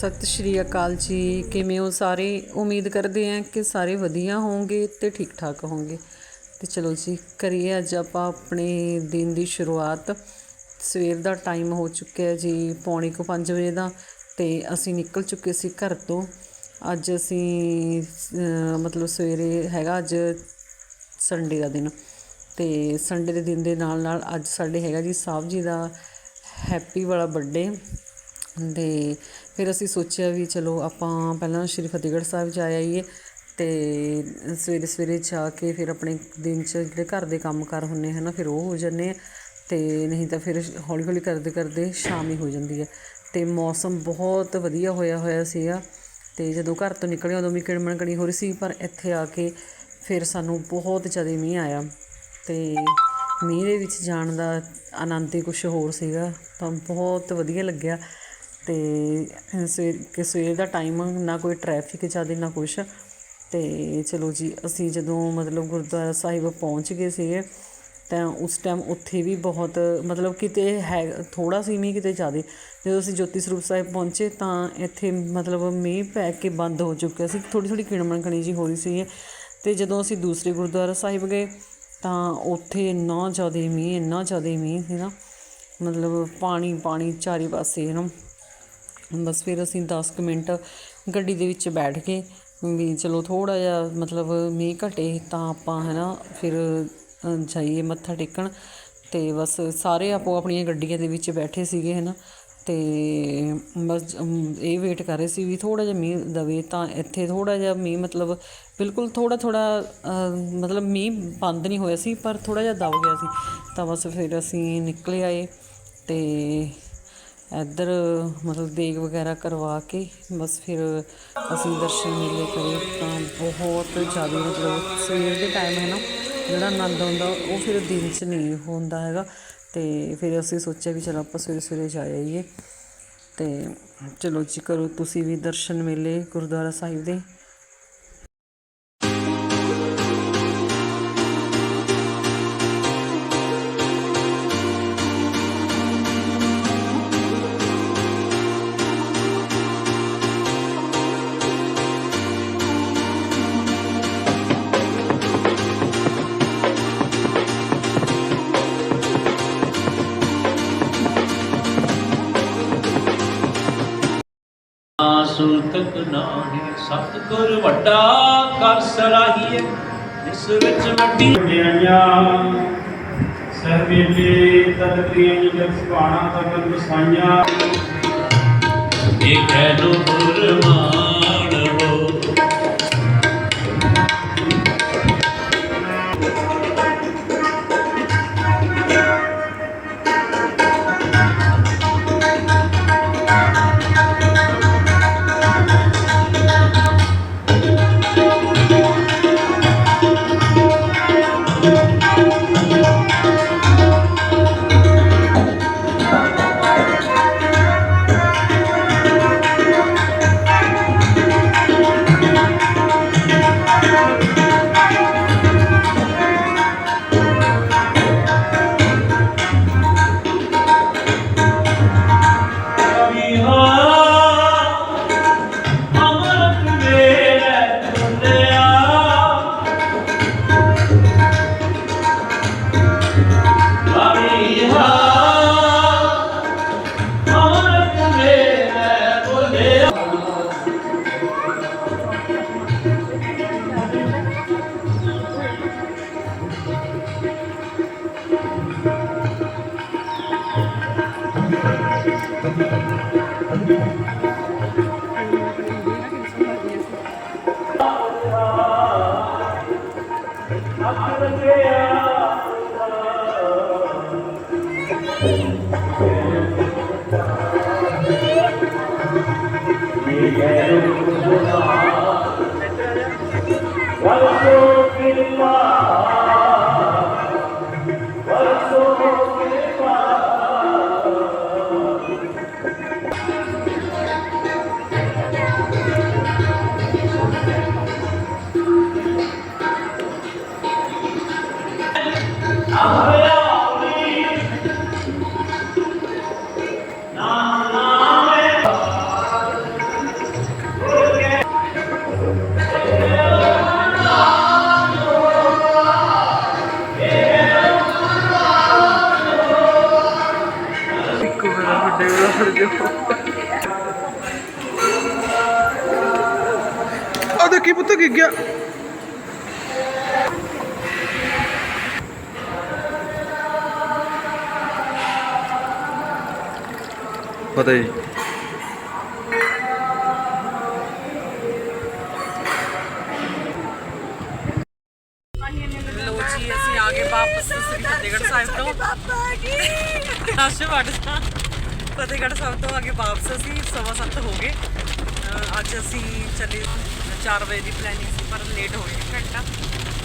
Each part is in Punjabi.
ਸਤਿ ਸ਼੍ਰੀ ਅਕਾਲ ਜੀ। ਕਿਵੇਂ ਹੋ ਸਾਰੇ? ਉਮੀਦ ਕਰਦੇ ਹਾਂ ਕਿ ਸਾਰੇ ਵਧੀਆ ਹੋਵੋਗੇ ਤੇ ਠੀਕ ਠਾਕ ਹੋਵੋਗੇ ਤੇ ਚਲੋ ਜੀ, ਕਰੀਏ ਅੱਜ ਆਪਾਂ ਆਪਣੇ ਦਿਨ ਦੀ ਸ਼ੁਰੂਆਤ। ਸਵੇਰ ਦਾ ਟਾਈਮ ਹੋ ਚੁੱਕਿਆ ਜੀ, ਪੌਣੇ ਕੁ 5 ਵਜੇ ਦਾ ਤੇ ਅਸੀਂ ਨਿਕਲ ਚੁੱਕੇ ਸੀ ਘਰ ਤੋਂ। ਅੱਜ ਅਸੀਂ ਮਤਲਬ ਸਵੇਰੇ ਹੈਗਾ ਅੱਜ ਸੰਡੇ ਦਾ ਦਿਨ। ਤੇ ਸੰਡੇ ਦੇ ਦਿਨ ਦੇ ਨਾਲ ਨਾਲ ਅੱਜ ਸਾਡੇ ਹੈਗਾ ਜੀ ਸਾਹਿਬ ਜੀ ਦਾ ਹੈਪੀ ਵਾਲਾ ਬਰਥਡੇ ਤੇ ਫਿਰ ਅਸੀਂ ਸੋਚਿਆ ਵੀ ਚਲੋ ਆਪਾਂ ਪਹਿਲਾਂ ਸ਼੍ਰੀ ਫਤਿਹਗੜ੍ਹ ਸਾਹਿਬ ਜਾ ਆਈਏ ਤੇ ਸਵੇਰੇ ਸਵੇਰੇ ਜਾ ਕੇ ਫਿਰ ਆਪਣੇ ਦਿਨ 'ਚ ਜਿਹੜੇ ਘਰ ਦੇ ਕੰਮ ਕਾਰ ਹੁੰਨੇ ਹਨ, ਫਿਰ ਉਹ ਹੋ ਜਾਂਦੇ ਆ ਤੇ ਨਹੀਂ ਤਾਂ ਫਿਰ ਹੌਲੀ ਹੌਲੀ ਕਰਦੇ ਕਰਦੇ ਸ਼ਾਮ ਹੀ ਹੋ ਜਾਂਦੀ ਹੈ ਤੇ ਮੌਸਮ ਬਹੁਤ ਵਧੀਆ ਹੋਇਆ ਹੋਇਆ ਸੀਗਾ ਤੇ ਜਦੋਂ ਘਰ ਤੋਂ ਨਿਕਲੇ ਉਦੋਂ ਵੀ ਕਿਣਮਣ ਕਣੀ ਹੋ ਰਹੀ ਸੀ, ਪਰ ਇੱਥੇ ਆ ਕੇ ਫਿਰ ਸਾਨੂੰ ਬਹੁਤ ਜ਼ਿਆਦਾ ਮੀਂਹ ਆਇਆ ਤੇ ਮੀਂਹ ਦੇ ਵਿੱਚ ਜਾਣ ਦਾ ਆਨੰਦ ਹੀ ਕੁਝ ਹੋਰ ਸੀਗਾ, ਤਾਂ ਬਹੁਤ ਵਧੀਆ ਲੱਗਿਆ। ਅਤੇ ਸਵੇਰ, ਕਿ ਸਵੇਰ ਦਾ ਟਾਈਮ ਨਾ ਕੋਈ ਟਰੈਫਿਕ ਜ਼ਿਆਦਾ, ਨਾ ਕੁਛ। ਅਤੇ ਚਲੋ ਜੀ, ਅਸੀਂ ਜਦੋਂ ਮਤਲਬ ਗੁਰਦੁਆਰਾ ਸਾਹਿਬ ਪਹੁੰਚ ਗਏ ਸੀਗੇ, ਤਾਂ ਉਸ ਟਾਈਮ ਉੱਥੇ ਵੀ ਬਹੁਤ, ਮਤਲਬ ਕਿਤੇ ਹੈ, ਥੋੜ੍ਹਾ ਸੀ ਮੀਂਹ, ਕਿਤੇ ਜ਼ਿਆਦਾ। ਜਦੋਂ ਅਸੀਂ ਜੋਤੀ ਸਰੂਪ ਸਾਹਿਬ ਪਹੁੰਚੇ, ਤਾਂ ਇੱਥੇ ਮਤਲਬ ਮੀਂਹ ਪੈ ਕੇ ਬੰਦ ਹੋ ਚੁੱਕਿਆ ਸੀ। ਥੋੜ੍ਹੀ ਥੋੜ੍ਹੀ ਕਿਣਮਣ ਕਣੀ ਜੀ ਹੋ ਰਹੀ ਸੀ ਤੇ ਜਦੋਂ ਅਸੀਂ ਦੂਸਰੇ ਗੁਰਦੁਆਰਾ ਸਾਹਿਬ ਗਏ, ਤਾਂ ਉੱਥੇ ਇੰਨਾ ਜ਼ਿਆਦਾ ਮੀਂਹ, ਇੰਨਾ ਜ਼ਿਆਦਾ ਮੀਂਹ ਸੀ ਨਾ। ਮਤਲਬ ਪਾਣੀ ਪਾਣੀ ਚਾਰੇ ਪਾਸੇ ਨਾ ਬਸ ਫਿਰ ਅਸੀਂ 10 ਕੁ ਮਿੰਟ ਗੱਡੀ ਦੇ ਵਿੱਚ ਬੈਠ ਕੇ ਵੀ ਚਲੋ ਥੋੜਾ ਜਿਹਾ ਮਤਲਬ ਮੀਂਹ ਘਟੇ ਤਾਂ ਆਪਾਂ ਹੈ ਨਾ ਫਿਰ ਜਾਈਏ ਮੱਥਾ ਟੇਕਣ। ਤੇ ਬਸ ਸਾਰੇ ਆਪੋ ਆਪਣੀਆਂ ਗੱਡੀਆਂ ਦੇ ਵਿੱਚ ਬੈਠੇ ਸੀਗੇ ਹੈ ਨਾ ਤੇ ਬਸ ਇਹ ਵੇਟ ਕਰ ਰਹੇ ਸੀ ਵੀ ਥੋੜਾ ਜਿਹਾ ਮੀਂਹ ਦਵੇ ਤਾਂ ਇੱਥੇ ਥੋੜਾ ਜਿਹਾ ਮੀਂਹ ਮਤਲਬ ਬਿਲਕੁਲ ਥੋੜਾ ਥੋੜਾ ਮਤਲਬ ਮੀਂਹ ਬੰਦ ਨਹੀਂ ਹੋਇਆ ਸੀ ਪਰ ਥੋੜਾ ਜਿਹਾ ਦਬ ਗਿਆ ਸੀ। ਤਾਂ ਬਸ ਫਿਰ ਅਸੀਂ ਨਿਕਲੇ ਆਏ ਤੇ ਇੱਧਰ ਮਤਲਬ ਦੇਗ ਵਗੈਰਾ ਕਰਵਾ ਕੇ ਬਸ ਫਿਰ ਅਸੀਂ ਦਰਸ਼ਨ ਮੇਲੇ ਕਰੇ ਤਾਂ ਬਹੁਤ ਜ਼ਿਆਦਾ ਮਤਲਬ ਸਵੇਰ ਦੇ ਟਾਈਮ ਹੈ ਨਾ, ਜਿਹੜਾ ਆਨੰਦ ਆਉਂਦਾ ਉਹ ਫਿਰ ਦਿਨ 'ਚ ਨਹੀਂ ਹੁੰਦਾ ਹੈਗਾ ਤੇ ਫਿਰ ਅਸੀਂ ਸੋਚਿਆ ਵੀ ਚਲੋ ਆਪਾਂ ਸਵੇਰੇ ਸਵੇਰੇ ਜਾ ਆਈਏ ਤੇ ਚਲੋ ਜੀ ਕਰੋ ਤੁਸੀਂ ਵੀ ਦਰਸ਼ਨ ਮੇਲੇ ਗੁਰਦੁਆਰਾ ਸਾਹਿਬ ਦੇ। ਨਾ ਸੁਰਤਕ ਨਾਹੀ ਸਤਿਗੁਰ ਵੱਡਾ ਕਰ ਸਰਾਹੀਏ ਇਸ ਵਿੱਚ ਵੱਡੀ ਵਿਆਇਆ ਸਰਵੇਲੇ ਤਦ ਪ੍ਰਿਯ ਜਗ ਸੁਭਾਣਾ ਤਗਨ ਵਸਾਈਆਂ ਇਹ ਕਹਿ ਲੋ Gurmaan Vamos! Olha aqui, puta que guia. ਗਿਰ ਜੀ। ਲੋ ਜੀ, ਅਸੀਂ ਆ ਗਏ ਵਾਪਸ ਸ੍ਰੀ ਫਤਿਹਗੜ੍ਹ ਸਾਹਿਬ ਤੋਂ। ਪਾਪਾ ਵੜਦਾ ਫਤਿਹਗੜ੍ਹ ਸਾਹਿਬ ਤੋਂ ਆ ਕੇ ਵਾਪਸ ਅਸੀਂ, ਸਵਾ ਸੱਤ ਹੋ ਗਏ। ਅਹ ਅੱਜ ਅਸੀਂ ਚੱਲੇ 4 ਵਜੇ ਦੀ ਪਲੈਨਿੰਗ ਸੀ, ਪਰ ਲੇਟ ਹੋ ਗਏ ਘੰਟਾ।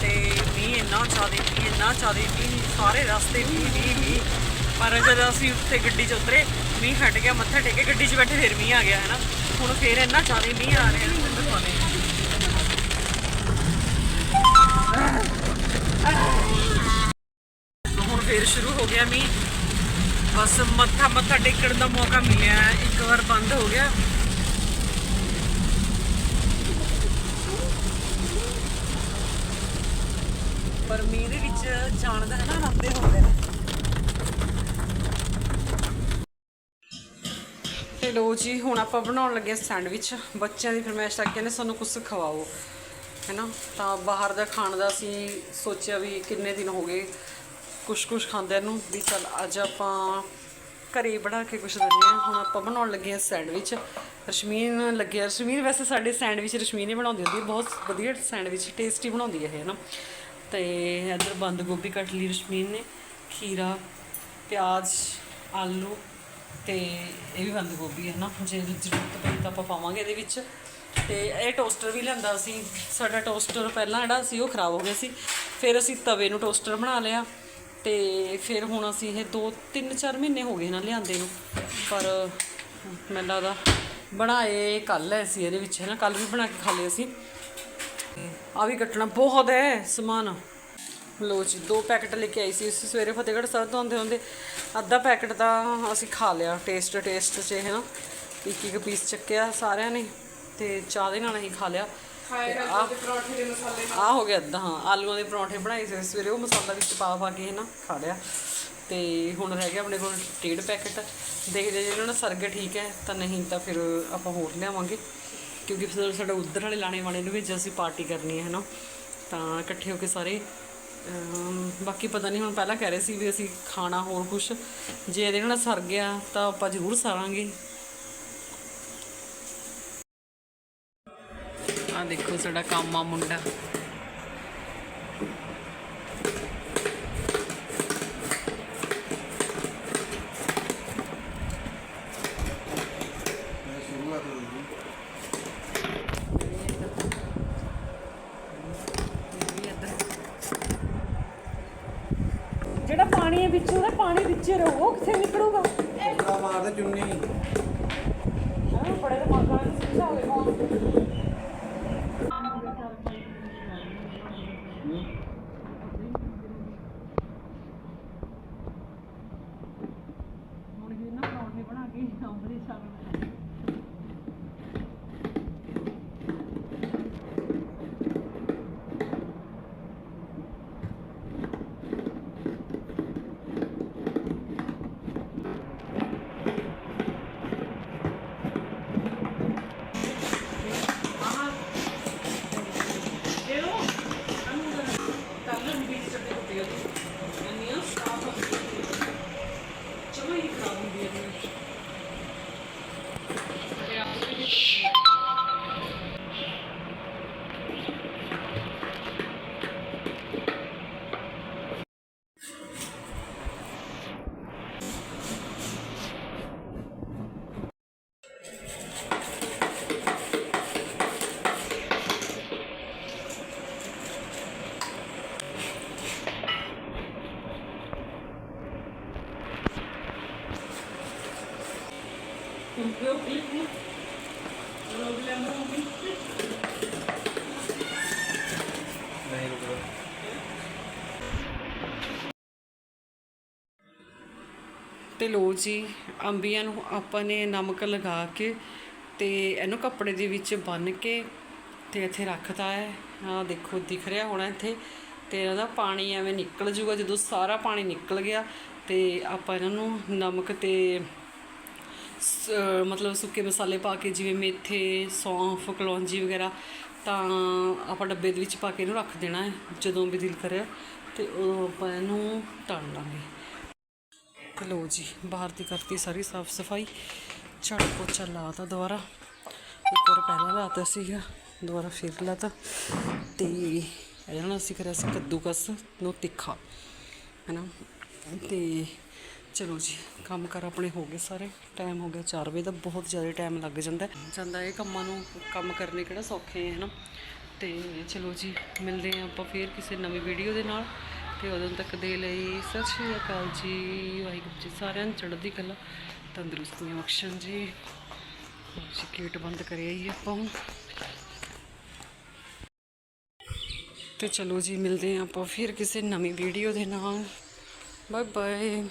ਤੇ ਮੀਂਹ ਇੰਨਾ ਜ਼ਿਆਦਾ, ਮੀਂਹ ਇੰਨਾ ਜ਼ਿਆਦਾ, ਮੀਂਹ ਸਾਰੇ ਰਸਤੇ ਮੀਂਹ ਮੀਂਹ ਮੀਂਹ। ਪਰ ਜਦੋਂ ਅਸੀਂ ਉੱਥੇ ਗੱਡੀ 'ਚ ਉਤਰੇ, ਮੀਂਹ ਹਟ ਗਿਆ, ਮੱਥਾ ਟੇਕੇ ਗੱਡੀ 'ਚ ਬੈਠੇ, ਫਿਰ ਮੀਂਹ ਆ ਗਿਆ ਹੈ ਨਾ ਹੁਣ ਫੇਰ ਇੰਨਾ ਜ਼ਿਆਦਾ ਮੀਂਹ ਆ ਰਿਹਾ। ਨਾ ਦਿਖਾਉਂਦੇ ਹੁਣ ਫੇਰ ਸ਼ੁਰੂ ਹੋ ਗਿਆ ਮੀਂਹ। ਬਸ ਮੱਥਾ ਮੱਥਾ ਟੇਕਣ ਦਾ ਮੌਕਾ ਮਿਲਿਆ। ਇੱਕ ਵਾਰ ਬੰਦ ਹੋ ਗਿਆ। ਪਰ ਮੀਂਹ ਦੇ ਵਿੱਚ ਜਾਣ ਦਾ ਹੈ ਨਾ ਆਨੰਦੇ ਹੁੰਦੇ ਨੇ। ਤੇ ਜੀ, ਹੁਣ ਆਪਾਂ ਬਣਾਉਣ ਲੱਗੇ ਸੈਂਡਵਿਚ। ਬੱਚਿਆਂ ਦੀ ਫਰਮਾਇਸ਼ ਆ ਕਹਿੰਦੇ ਸਾਨੂੰ ਕੁਝ ਖਵਾਓ ਹੈਨਾ? ਤਾਂ ਬਾਹਰ ਦਾ ਖਾਣ ਦਾ ਅਸੀਂ ਸੋਚਿਆ ਵੀ ਕਿੰਨੇ ਦਿਨ ਹੋ ਗਏ ਕੁਛ ਕੁਛ ਖਾਂਦਿਆਂ ਨੂੰ, ਵੀ ਚੱਲ ਅੱਜ ਆਪਾਂ ਘਰੇ ਬਣਾ ਕੇ ਕੁਛ ਦਿੰਦੇ ਹਾਂ। ਹੁਣ ਆਪਾਂ ਬਣਾਉਣ ਲੱਗੇ ਹਾਂ ਸੈਂਡਵਿਚ। ਰਸ਼ਮੀਨ ਲੱਗਿਆ। ਰਸ਼ਮੀਨ ਵੈਸੇ ਸਾਡੇ ਸੈਂਡਵਿਚ ਰਸ਼ਮੀਨ ਹੀ ਬਣਾਉਂਦੀ ਹੁੰਦੀ ਹੈ। ਬਹੁਤ ਵਧੀਆ ਸੈਂਡਵਿਚ, ਟੇਸਟੀ ਬਣਾਉਂਦੀ ਹੈ ਇਹ ਨਾ ਤੇ ਇੱਧਰ ਬੰਦ ਗੋਭੀ ਕੱਟ ਲਈ ਰਸ਼ਮੀਨ ਨੇ। ਖੀਰਾ, ਪਿਆਜ਼, ਆਲੂ ਤੇ ਇਹ ਵੀ ਬੰਦ ਗੋਭੀ ਹੈ ਨਾ, ਜੇ ਜ਼ਰੂਰਤ ਪਈ ਤਾਂ ਆਪਾਂ ਪਾਵਾਂਗੇ ਇਹਦੇ ਵਿੱਚ। ਤੇ ਇਹ ਟੋਸਟਰ ਵੀ ਲਿਆਂਦਾ ਸੀ, ਸਾਡਾ ਟੋਸਟਰ ਪਹਿਲਾਂ ਜਿਹੜਾ ਸੀ ਉਹ ਖਰਾਬ ਹੋ ਗਿਆ ਸੀ। ਫਿਰ ਅਸੀਂ ਤਵੇ ਨੂੰ ਟੋਸਟਰ ਬਣਾ ਲਿਆ ਤੇ ਫਿਰ ਹੁਣ ਅਸੀਂ ਇਹ 2 3 4 ਮਹੀਨੇ ਹੋ ਗਏ ਨਾ ਲਿਆਂਦੇ ਨੂੰ। ਪਰ ਮੈਨੂੰ ਲੱਗਦਾ ਬਣਾਏ ਕੱਲ ਐ ਸੀ ਇਹਦੇ ਵਿੱਚ, ਹੈ ਨਾ? ਕੱਲ ਵੀ ਬਣਾ ਕੇ ਖਾ ਲਏ ਅਸੀਂ। ਆ ਵੀ ਕੱਟਣਾ ਬਹੁਤ ਹੈ ਸਮਾਨ। ਲੋ ਜੀ ਦੋ ਪੈਕਟ ਲੈ ਕੇ ਆਈ ਸੀ। ਅਸੀਂ ਸਵੇਰੇ ਫਤਿਹਗੜ੍ਹ ਸਾਹਿਬ ਤੋਂ ਆਉਂਦੇ ਹੁੰਦੇ ਅੱਧਾ ਪੈਕਟ ਤਾਂ ਅਸੀਂ ਖਾ ਲਿਆ ਟੇਸਟ ਟੇਸਟ 'ਚ ਹੈ ਨਾ। ਇੱਕ ਇੱਕ ਪੀਸ ਚੱਕਿਆ ਸਾਰਿਆਂ ਨੇ ਤੇ ਚਾਹ ਦੇ ਨਾਲ ਹੀ ਖਾ ਲਿਆ। ਆ ਪਰੌਂਠੇ ਦੇ ਮਸਾਲੇ ਆ ਹੋ ਗਿਆ ਅੱਧਾ ਹਾਂ ਆਲੂਆਂ ਦੇ ਪਰੌਂਠੇ ਬਣਾਏ ਸੀ। ਸਵੇਰੇ ਉਹ ਮਸਾਲਾ ਵਿੱਚ ਪਾ ਪਾ ਕੇ ਹੈ ਨਾ ਖਾ ਲਿਆ। ਤੇ ਹੁਣ ਰਹਿ ਗਿਆ ਆਪਣੇ ਕੋਲ ਡੇਢ ਪੈਕਟ। ਦੇਖਦੇ ਜੇ ਇਹਨਾਂ ਨਾਲ ਸਰਗ ਠੀਕ ਹੈ ਤਾਂ ਨਹੀਂ ਤਾਂ ਫਿਰ ਆਪਾਂ ਹੋਰ ਲਿਆਵਾਂਗੇ। ਕਿਉਂਕਿ ਫਿਰ ਸਾਡਾ ਉਧਰ ਵਾਲੇ ਲਾਣੇ ਵਾਲੇ ਨੂੰ ਵੀ ਜੇ ਅਸੀਂ ਪਾਰਟੀ ਕਰਨੀ ਹੈ ਨਾ ਤਾਂ ਇਕੱਠੇ ਹੋ ਕੇ ਸਾਰੇ ਬਾਕੀ ਪਤਾ ਨਹੀਂ ਹੁਣ ਪਹਿਲਾਂ ਕਹਿ ਰਹੇ ਸੀ ਵੀ ਅਸੀਂ ਖਾਣਾ ਹੋਰ ਕੁਝ ਜੇ ਇਹਦੇ ਨਾਲ ਸਰ ਗਿਆ ਤਾਂ ਆਪਾਂ ਜ਼ਰੂਰ ਸਾਰਾਂਗੇ। ਆ ਦੇਖੋ ਸਾਡਾ ਕਾਮਾ ਮੁੰਡਾ। ਜਿਹੜਾ ਪਾਣੀ ਹੈ ਵਿੱਚ ਉਹਦਾ ਪਾਣੀ ਵਿੱਚ ਰਹੋ ਉਹ ਕਿੱਥੇ ਨਿਕਲੂਗਾ? ਮਾਰਦੇ ਚੁੰਨੀ। ਹਾਂ ਬੜੇ ਦਿਮਾਗਾਂ ਨਾਲ ਸਮਝਾਵੇ ਕੌਣ ਤੇ ਲੋ ਜੀ, ਅੰਬੀਆਂ ਨੂੰ ਆਪਾਂ ਨੇ ਨਮਕ ਲਗਾ ਕੇ ਤੇ ਇਹਨੂੰ ਕੱਪੜੇ ਦੇ ਵਿੱਚ ਬੰਨ ਕੇ ਤੇ ਇੱਥੇ ਰੱਖਤਾ ਹੈ। ਆ ਦੇਖੋ, ਦਿਖ ਰਿਹਾ ਹੋਣਾ ਇੱਥੇ। ਤੇ ਇਹਦਾ ਪਾਣੀ ਐਵੇਂ ਨਿਕਲ ਜੂਗਾ, ਜਦੋਂ ਸਾਰਾ ਪਾਣੀ ਨਿਕਲ ਗਿਆ ਤੇ ਆਪਾਂ ਇਹਨਾਂ ਨੂੰ ਨਮਕ ਤੇ ਮਤਲਬ ਸੁੱਕੇ ਮਸਾਲੇ ਪਾ ਕੇ, ਜਿਵੇਂ ਮੇਥੇ, ਸੌਂਫ, ਕਲੌਂਜੀ ਵਗੈਰਾ, ਤਾਂ ਆਪਾਂ ਡੱਬੇ ਦੇ ਵਿੱਚ ਪਾ ਕੇ ਇਹਨੂੰ ਰੱਖ ਦੇਣਾ ਹੈ, ਜਦੋਂ ਵੀ ਦਿਲ ਕਰਿਆ ਤੇ ਉਹ ਆਪਾਂ ਇਹਨੂੰ ਤਲ ਲਾਂਗੇ। ਤੇ ਜੀ, ਬਾਹਰ ਦੀ ਕਰਤੀ ਸਾਰੀ ਸਾਫ਼ ਸਫ਼ਾਈ। ਝਾੜੂ ਪੋਚਾ ਲਾਤਾ ਦੁਬਾਰਾ। ਇੱਕ ਵਾਰ ਪਹਿਲਾਂ ਲਾਤਾ ਸੀਗਾ, ਦੁਬਾਰਾ ਫਿਰ ਲਾਤਾ। ਤੇ ਇਹਦੇ ਨਾਲ ਅਸੀਂ ਕਰਿਆ ਸੀ ਕੱਦੂਕਸ ਨੂੰ ਤਿੱਖਾ, ਹੈਨਾ? ਤੇ ਚਲੋ ਜੀ, ਕੰਮ ਕਰ ਆਪਣੇ ਹੋ ਗਏ ਸਾਰੇ। ਟਾਈਮ ਹੋ ਗਿਆ 4 ਵਜੇ ਦਾ, ਬਹੁਤ ਜ਼ਿਆਦਾ ਟਾਈਮ ਲੱਗ ਜਾਂਦਾ। ਜਾਂਦਾ ਇਹ ਕੰਮਾਂ ਨੂੰ, ਕੰਮ ਕਰਨੇ ਕਿਹੜਾ ਸੌਖੇ ਹੈ ਨਾ ਤੇ ਚਲੋ ਜੀ, ਮਿਲਦੇ ਹਾਂ ਆਪਾਂ ਫੇਰ ਕਿਸੇ ਨਵੀਂ ਵੀਡੀਓ ਦੇ ਨਾਲ। ਤੇ ਉਦੋਂ ਤੱਕ ਦੇ ਲਈ। ਸਤਿ ਸ਼੍ਰੀ ਅਕਾਲ ਜੀ, ਵਾਹਿਗੁਰੂ ਜੀ, ਸਾਰਿਆਂ ਨੂੰ ਚੜ੍ਹਦੀ ਕਲਾ ਤੰਦਰੁਸਤੀਆਂ ਬਖਸ਼ਣ ਜੀ। ਜੀ ਗੇਟ ਬੰਦ ਕਰਿਆ ਹੀ ਆਪਾਂ ਤੇ ਚਲੋ ਜੀ, ਮਿਲਦੇ ਹਾਂ ਆਪਾਂ ਫਿਰ ਕਿਸੇ ਨਵੀਂ ਵੀਡੀਓ ਦੇ ਨਾਲ। Bye bye